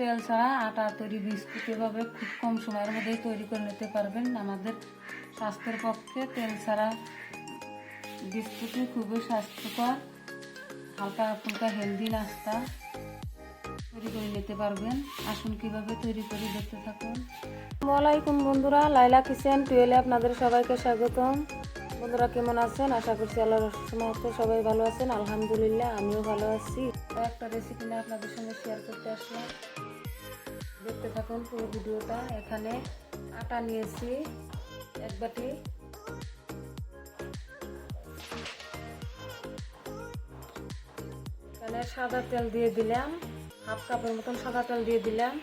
তেল ছাড়া আটা তৈরি বিস্কুট এভাবে খুব কম সময়ের মধ্যেই তৈরি করে নিতে পারবেন। আমাদের স্বাস্থ্যের পক্ষে তেল ছাড়া বিস্কুটই খুবই স্বাস্থ্যকর। হালকা ফুলকা হেলদি নাস্তা তৈরি করে নিতে পারবেন। আসুন কীভাবে তৈরি করে দেখতে থাকুন। আসসালামাইকুম বন্ধুরা লাইলা কিচেন টুয়েলে আপনাদের সবাইকে স্বাগতম। বন্ধুরা কেমন আছেন? আশা করছি আল্লাহর রহমতে সবাই ভালো আছেন। আলহামদুলিল্লাহ আমিও ভালো আছি। একটা রেসিপি নিয়ে আপনাদের সঙ্গে শেয়ার করতে আসলাম। দেখতে থাকুন পুরো ভিডিওটা। এখানে আটা নিয়েছি, এক বাটি। এখানে সাদা তেল দিয়ে দিলাম, হাফ কাপের মতন সাদা তেল দিয়ে দিলাম।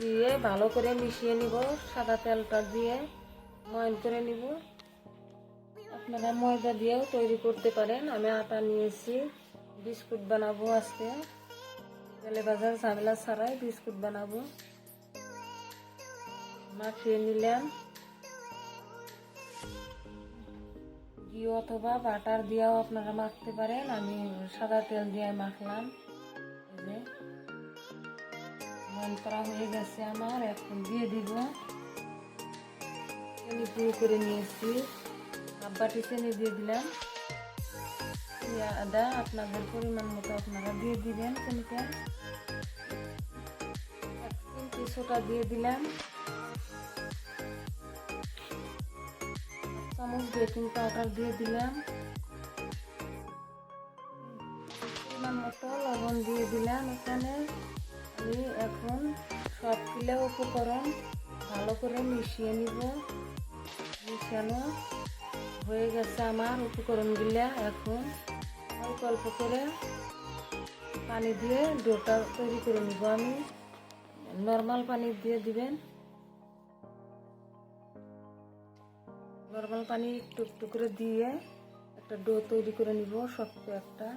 দিয়ে ভালো করে মিশিয়ে নিব সাদা তেলটা দিয়ে, ময়ন করে নিব। আপনারা ময়দা দিয়েও তৈরি করতে পারেন। আমি আটা নিয়েছি, বিস্কুট বানাবো আজকে। তেলে বাজার ঝামেলা ছাড়াই বিস্কুট বানাবো। মাখিয়ে নিলাম। ঘি অথবা বাটার দিয়েও আপনারা মাখতে পারেন। আমি সাদা তেল দিয়ে মাখলাম। মন করা হয়ে গেছে আমার, এখন দিয়ে দিব। চিনি করে নিয়েছি। হাফ বাটি দিয়ে দিলাম। আদা আপনাদের পরিমাণ মতো আপনারা দিয়ে দিবেন চিনিটা এক দিয়ে দিলাম। চামচ বেকিং পাউডার দিয়ে দিলাম। পরিমাণ মতো লবণ দিয়ে দিলাম এখানে। আমি এখন সব কিলো উপকরণ ভালো করে মিশিয়ে নিব। মিশানো হয়ে গেছে আমার উপকরণগুলা এখন। অল্প অল্প করে পানি দিয়ে ডোটা তৈরি করে নিব আমি। নর্মাল পানি দিয়ে দিবেন। নর্মাল পানি একটু করে দিয়ে একটা ডো তৈরি করে নিব, শক্ত একটা।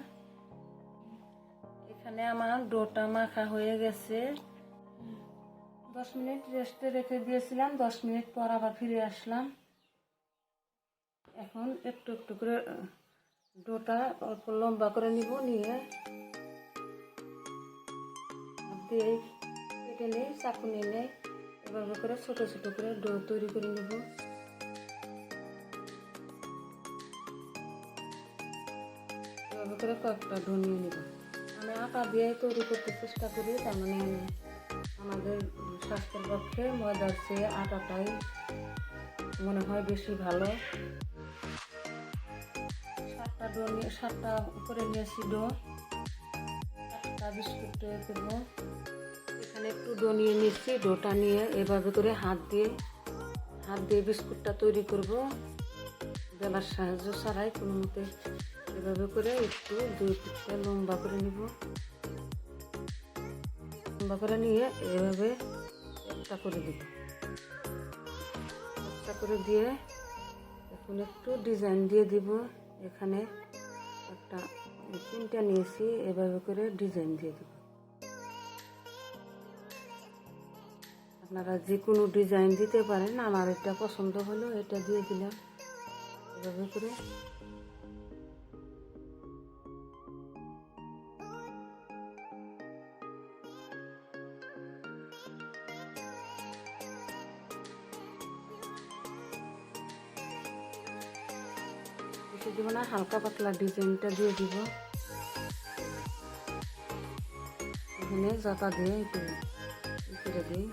এখানে আমার ডোটা মাখা হয়ে গেছে। দশ মিনিট রেস্টে রেখে দিয়েছিলাম, দশ মিনিট পর আবার ফিরে আসলাম। এখন একটু একটু করে ডোটা অল্প লম্বা করে নিব, নিয়ে দিয়ে কেটে নেই চাকু নিয়ে এভাবে করে ছোট ছোট করে ডো তৈরি করে নেব। এভাবে করে কয়েকটা ডো নিয়ে নেব। আমি আটা দিয়ে তৈরি করতে চেষ্টা করি, তার মানে আমাদের স্বাস্থ্যের পক্ষে ময়দার চেয়ে আটাটাই মনে হয় বেশি ভালো। সাতটা ডো নিয়ে, সাতটা করে নিয়েছি ডো। সাতটা বিস্কুট করব এখানে একটু ডো নিয়ে নিচ্ছি, ডোটা নিয়ে এভাবে করে হাত দিয়ে হাত দিয়ে বিস্কুটটা তৈরি করব। বেলার সাহায্য ছাড়াই কোনো মতে এভাবে করে একটু দুই পিঠটা লম্বা করে নিব। লম্বা করে নিয়ে এভাবে একটা করে দিব। একটা করে দিয়ে এখন একটু ডিজাইন দিয়ে দিব। এখানে একটা তিনটা নিয়েছি, এভাবে করে ডিজাইন দিয়ে দিব। আপনারা যে কোনো ডিজাইন দিতে পারেন, আমার এটা পছন্দ হলো, এটা দিয়ে দিলাম। এভাবে করে বেশি দিব না, হালকা পাতলা ডিজাইনটা দিয়ে দিব। এখানে জাতা দিয়ে করে দিই।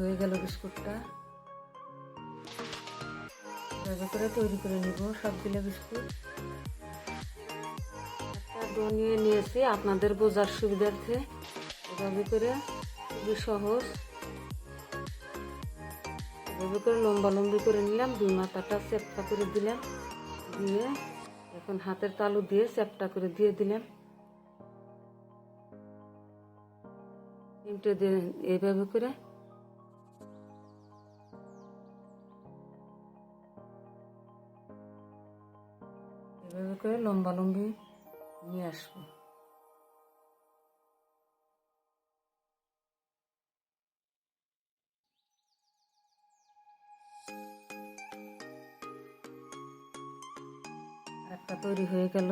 হয়ে গেল বিস্কুটটা। করে তৈরি করে নিব সবগুলো বিস্কুট। নিয়ে নিয়েছি, আপনাদের বোঝার সুবিধার্থে। এভাবে করে খুবই সহজ এভাবে করে লম্বা লম্বি করে নিলাম, দুই মাথাটা চেপটা করে দিলাম, দিয়ে এখন হাতের তালু দিয়ে চেপটা করে দিয়ে দিলাম। তিনটে দিয়ে এইভাবে করে। এভাবে করে লম্বা লম্বি নিয়ে আসব। একটা তৈরি হয়ে গেল।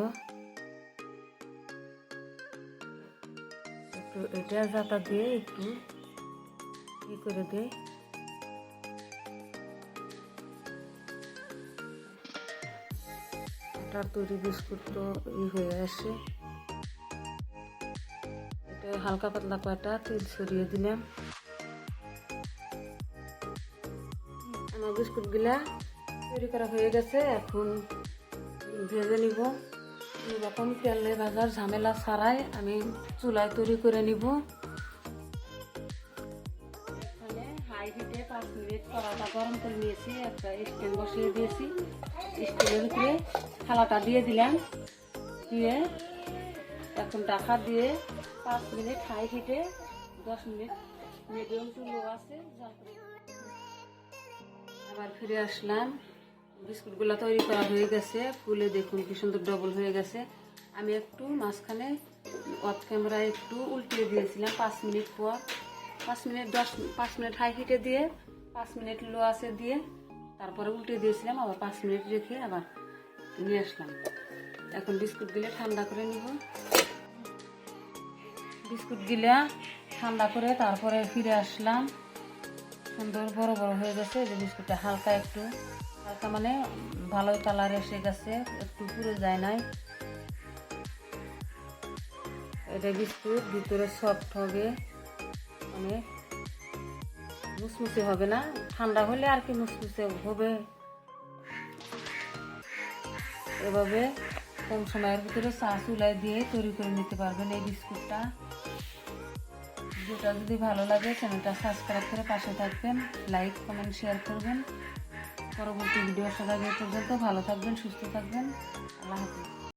একটু এটা জাতা দিয়ে একটু ই করে দেয় আটার তৈরি বিস্কুট তো ই হয়ে আসে। এটা হালকা পাতলা কয়টা তেল ছড়িয়ে দিলাম। আমার বিস্কুটগুলা তৈরি করা হয়ে গেছে, এখন ভেজে নিব। এরকম তেলে ভাজার ঝামেলা ছাড়াই আমি চুলায় তৈরি করে নিব। এখানে হাই পাঁচ মিনিট গরম করে নিয়েছি, একটা স্ট্যান্ড বসিয়ে দিয়েছি। থালাটা দিয়ে দিলাম। দিয়ে এখন ঢাকা দিয়ে পাঁচ মিনিট হাই হিটে, দশ মিনিট মিডিয়াম টু লো আছে আবার ফিরে আসলাম। বিস্কুটগুলো তৈরি করা হয়ে গেছে। ফুলে দেখুন কি সুন্দর ডবল হয়ে গেছে। আমি একটু মাঝখানে অফ ক্যামেরায় একটু উল্টিয়ে দিয়েছিলাম পাঁচ মিনিট পর। পাঁচ মিনিট, দশ, পাঁচ মিনিট হাই হিটে দিয়ে, পাঁচ মিনিট লো আছে দিয়ে তারপরে উল্টে দিয়েছিলাম, আবার পাঁচ মিনিট রেখে আবার নিয়ে আসলাম। এখন বিস্কুট বিস্কুটগুলো ঠান্ডা করে নিব। বিস্কুট বিস্কুটগুলা ঠান্ডা করে তারপরে ফিরে আসলাম। সুন্দর বড় বড় হয়ে গেছে যে বিস্কুটটা হালকা একটু। হালকা মানে ভালোই কালার এসে গেছে, একটু পুড়ে যায় নাই। এটা বিস্কুট, ভিতরে সফট হবে। অনেক মুসমুসে হবে না, ঠান্ডা হলে আর কি মুসমুসে হবে। এভাবে কম সময়ের ভিতরে চা চুলায় দিয়ে তৈরি করে নিতে পারবেন এই বিস্কুটটা। ভিডিওটা যদি ভালো লাগে চ্যানেলটা সাবস্ক্রাইব করে পাশে থাকবেন লাইক কমেন্ট শেয়ার করবেন। পরবর্তী ভিডিও সবাই পর্যন্ত ভালো থাকবেন সুস্থ থাকবেন। আল্লাহ হাফিজ।